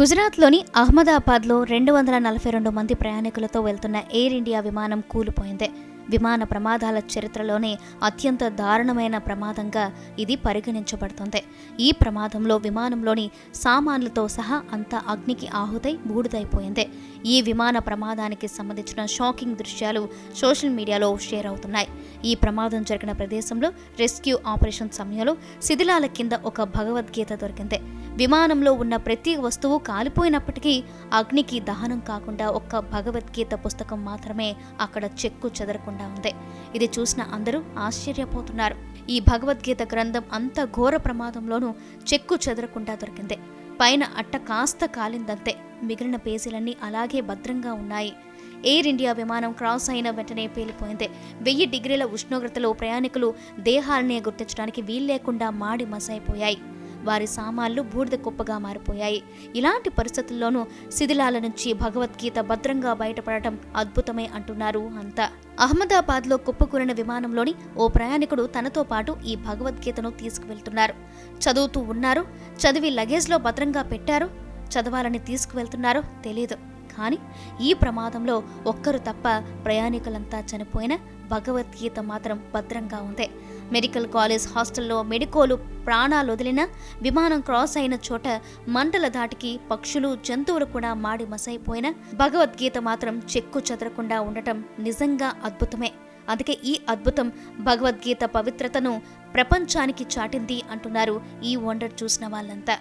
గుజరాత్లోని అహ్మదాబాద్లో రెండు వందల నలభై రెండు మంది ప్రయాణికులతో వెళ్తున్న ఎయిర్ ఇండియా విమానం కూలిపోయింది. విమాన ప్రమాదాల చరిత్రలోనే అత్యంత దారుణమైన ప్రమాదంగా ఇది పరిగణించబడుతుంది. ఈ ప్రమాదంలో విమానంలోని సామాన్లతో సహా అంతా అగ్నికి ఆహుతై బూడిదైపోయింది. ఈ విమాన ప్రమాదానికి సంబంధించిన షాకింగ్ దృశ్యాలు సోషల్ మీడియాలో షేర్ అవుతున్నాయి. ఈ ప్రమాదం జరిగిన ప్రదేశంలో రెస్క్యూ ఆపరేషన్ సమయంలో శిథిలాల కింద ఒక భగవద్గీత దొరికింది. విమానంలో ఉన్న ప్రతి వస్తువు కాలిపోయినప్పటికీ అగ్నికి దహనం కాకుండా ఒక్క భగవద్గీత పుస్తకం మాత్రమే అక్కడ చెక్కు చెదరకుండా ఉంది. ఇది చూసిన అందరూ ఆశ్చర్యపోతున్నారు. ఈ భగవద్గీత గ్రంథం అంత ఘోర ప్రమాదంలోనూ చెక్కు చెదరకుండా దొరికింది. పైన అట్ట కాస్త కాలిందంతే. మిగిలిన పేజీలన్నీ అలాగే భద్రంగా ఉన్నాయి. ఎయిర్ ఇండియా విమానం క్రాస్ అయిన వెంటనే పేలిపోయింది. వెయ్యి డిగ్రీల ఉష్ణోగ్రతలో ప్రయాణికులు దేహాలనే గుర్తించడానికి వీల్లేకుండా మాడి మసైపోయాయి. వారి సామాన్లు బూడిద కుప్పగా మారిపోయాయి. ఇలాంటి పరిస్థితుల్లోనూ శిథిలాల నుంచి భగవద్గీత భద్రంగా బయటపడటం అద్భుతమే అంటున్నారు అంతా. అహ్మదాబాద్లో కుప్పకూలిన విమానంలోని ఓ ప్రయాణికుడు తనతో పాటు ఈ భగవద్గీతను తీసుకువెళ్తున్నారు. చదువుతూ ఉన్నారు. చదివి లగేజ్లో భద్రంగా పెట్టారు. చదవాలని తీసుకువెళ్తున్నారో తెలియదు కానీ ఈ ప్రమాదంలో ఒక్కరు తప్ప ప్రయాణికులంతా చనిపోయిన భగవద్గీత మాత్రం భద్రంగా ఉంది. మెడికల్ కాలేజ్ హాస్టల్లో మెడికోలు ప్రాణాలు వదిలిన విమానం క్రాస్ అయిన చోట మంటల దాటికి పక్షులు జంతువులు కూడా మాడి మసైపోయిన భగవద్గీత మాత్రం చెక్కు చెదరకుండా ఉండటం నిజంగా అద్భుతమే. అందుకే ఈ అద్భుతం భగవద్గీత పవిత్రతను ప్రపంచానికి చాటింది అంటున్నారు ఈ వండర్ చూసిన వాళ్ళంతా.